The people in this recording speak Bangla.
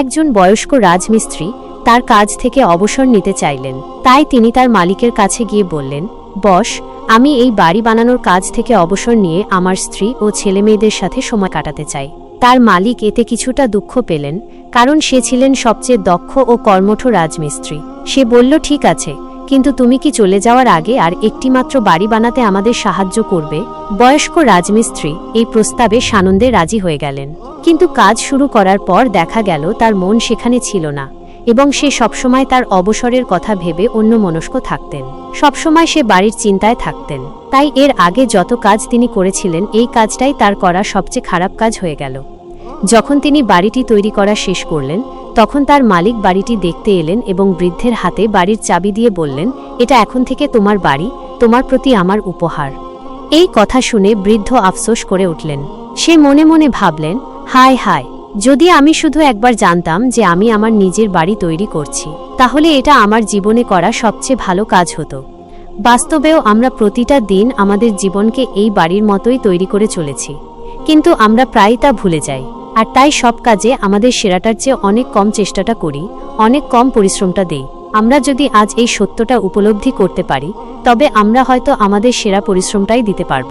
একজন বয়স্ক রাজমিস্ত্রি তার কাজ থেকে অবসর নিতে চাইলেন। তাই তিনি তার মালিকের কাছে গিয়ে বললেন, বস, আমি এই বাড়ি বানানোর কাজ থেকে অবসর নিয়ে আমার স্ত্রী ও ছেলে মেয়েদের সাথে সময় কাটাতে চাই। তার মালিক এতে কিছুটা দুঃখ পেলেন, কারণ সে ছিলেন সবচেয়ে দক্ষ ও কর্মঠ রাজমিস্ত্রি। সে বলল, ঠিক আছে কিন্তু তুমি কি চলে যাওয়ার আগে আর একটিমাত্র বাড়ি বানাতে আমাদের সাহায্য করবে? বয়স্ক রাজমিস্ত্রি এই প্রস্তাবে সানন্দে রাজি হয়ে গেলেন। কিন্তু কাজ শুরু করার পর দেখা গেল তার মন সেখানে ছিল না এবং সে সবসময় তার অবসরের কথা ভেবে অন্য মনস্ক থাকতেন। সবসময় সে বাড়ির চিন্তায় থাকতেন। তাই এর আগে যত কাজ তিনি করেছিলেন, এই কাজটাই তার করা সবচেয়ে খারাপ কাজ হয়ে গেল। যখন তিনি বাড়িটি তৈরি করা শেষ করলেন, তখন তার মালিক বাড়িটি দেখতে এলেন এবং বৃদ্ধের হাতে বাড়ির চাবি দিয়ে বললেন, এটা এখন থেকে তোমার বাড়ি, তোমার প্রতি আমার উপহার। এই কথা শুনে বৃদ্ধ আফসোস করে উঠলেন। সে মনে মনে ভাবলেন, হায় হায়, যদি আমি শুধু একবার জানতাম যে আমি আমার নিজের বাড়ি তৈরি করছি, তাহলে এটা আমার জীবনে করা সবচেয়ে ভালো কাজ হতো। বাস্তবেও আমরা প্রতিটা দিন আমাদের জীবনকে এই বাড়ির মতোই তৈরি করে চলেছি। কিন্তু আমরা প্রায় তা ভুলে যাই। আর তাই সব কাজে আমাদের সেরাটার চেয়ে অনেক কম চেষ্টাটা করি, অনেক কম পরিশ্রমটা দেই। আমরা যদি আজ এই সত্যটা উপলব্ধি করতে পারি, তবে আমরা হয়তো আমাদের সেরা পরিশ্রমটাই দিতে পারব।